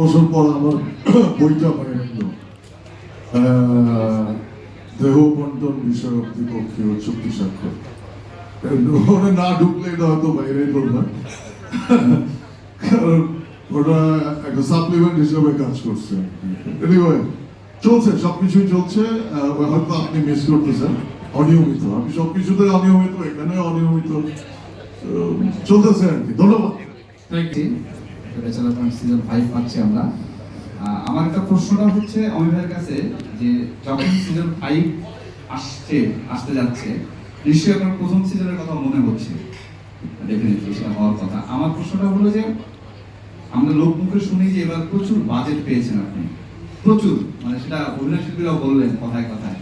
বছর পর আমার বইটা মানে নিল দেহ বন্টন বিষয়ক দ্বিপক্ষীয় চুক্তি স্বাক্ষর। না ঢুকলে এটা হয়তো বাইরে কারণ ওটা একটা সাপ্লিমেন্ট হিসেবে কাজ করছে। চলছে, সবকিছুই চলছে হয়তো আপনি মিস করতেছেন। অনিয়মিত, আমি সবকিছুতে অনিয়মিত এখানে অনিয়মিত। চলতেছে আর কি। ধন্যবাদ। ব্যাচেলার পয়েন্ট সিজন ফাইভ পাচ্ছি আমরা। আমার একটা প্রশ্নটা হচ্ছে কাছে যে, যখন সিজন ফাইভ আসছে, আসতে যাচ্ছে, নিশ্চয়ই আপনার প্রথম সিজনের কথা মনে হচ্ছে। ডেফিনেটলি সেটা হওয়ার কথা। আমার প্রশ্নটা হলো যে, আমরা লোক মুখে শুনি যে এবার প্রচুর বাজেট পেয়েছেন আপনি। প্রচুর। মানে সেটা অভিনয় শিল্পীরাও বললেন কথায় কথায়।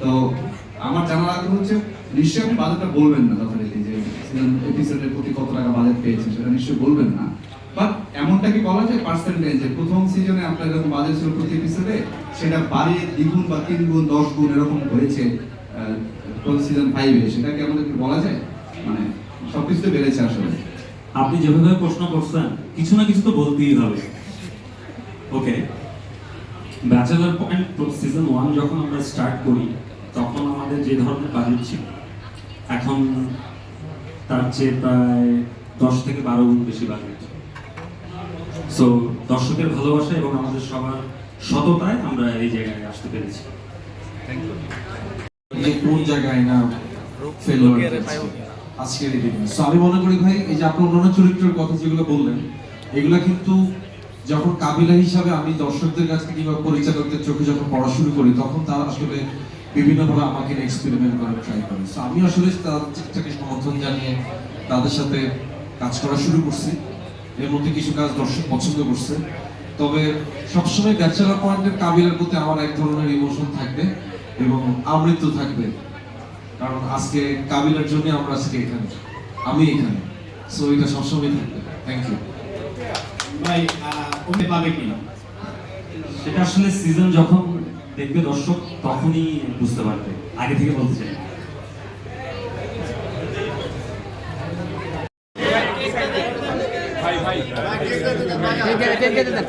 তো আমার জানার আগ্রহ হচ্ছে, নিশ্চয়ই আপনি বাজেটটা বলবেন না যথারীতি যে সিজন এপিসোডের প্রতি কত টাকা বাজেট পেয়েছেন, সেটা নিশ্চয়ই বলবেন না। বাট এমনটা কি বলা যায়? পার্সেন্টেজ প্রথম সিজনে আপনার যখন বাজেট ছিল প্রতি এপিসোডে সেটা বাড়িয়ে দ্বিগুণ বা তিন গুণ, দশ গুণ এরকম হয়েছে সিজন ফাইভে সেটা কি আমাদেরকে বলা যায়? মানে সবকিছু তো বেড়েছে আসলে। আপনি যেভাবে প্রশ্ন করছেন, কিছু না কিছু তো বলতেই হবে। Okay bachelor point season one যখন আমরা স্টার্ট করি, তখন আমাদের যে ধরনের বাজেট ছিল, এখন তার চেয়ে প্রায় দশ থেকে বারো গুণ বেশি বাজেট সো দর্শকের ভালোবাসা এবং আমাদের সবার সততায় আমরা এই জায়গায় আসতে পেরেছি। যে কোন জায়গায় না ফেল আজকের এই দিনে। আমি মনে করি ভাই এই যে আপনি অন্যান্য চরিত্রের কথা যেগুলো বললেন এগুলা কিন্তু যখন কাবিলা হিসাবে আমি দর্শকদের কাছ থেকে কিংবা পরিচালকদের চোখে যখন পড়া শুরু করি তখন তারা আসলে বিভিন্নভাবে আমাকে এক্সপেরিমেন্ট করার ট্রাই করে। আমি আসলে তাদেরটাকে সমর্থন জানিয়ে তাদের সাথে কাজ করা শুরু করছি। এর মধ্যে কিছু কাজ দর্শক পছন্দ করছে। তবে সবসময় ব্যাচেলার পয়েন্টের কাবিলার প্রতি আমার এক ধরনের ইমোশন থাকবে এবং আমৃত্যু থাকবে। কারণ আজকে কাবিলার জন্য আমরা আজকে এখানে। আমি এখানে। সো এটা সবসময় থাকবে। থ্যাংক ইউ ভাই উনি পাবে কি? সেটা আসলে সিজন যখন দেখবে দর্শক, তখনই বুঝতে পারবে। আগে থেকে বলতে চাই। না।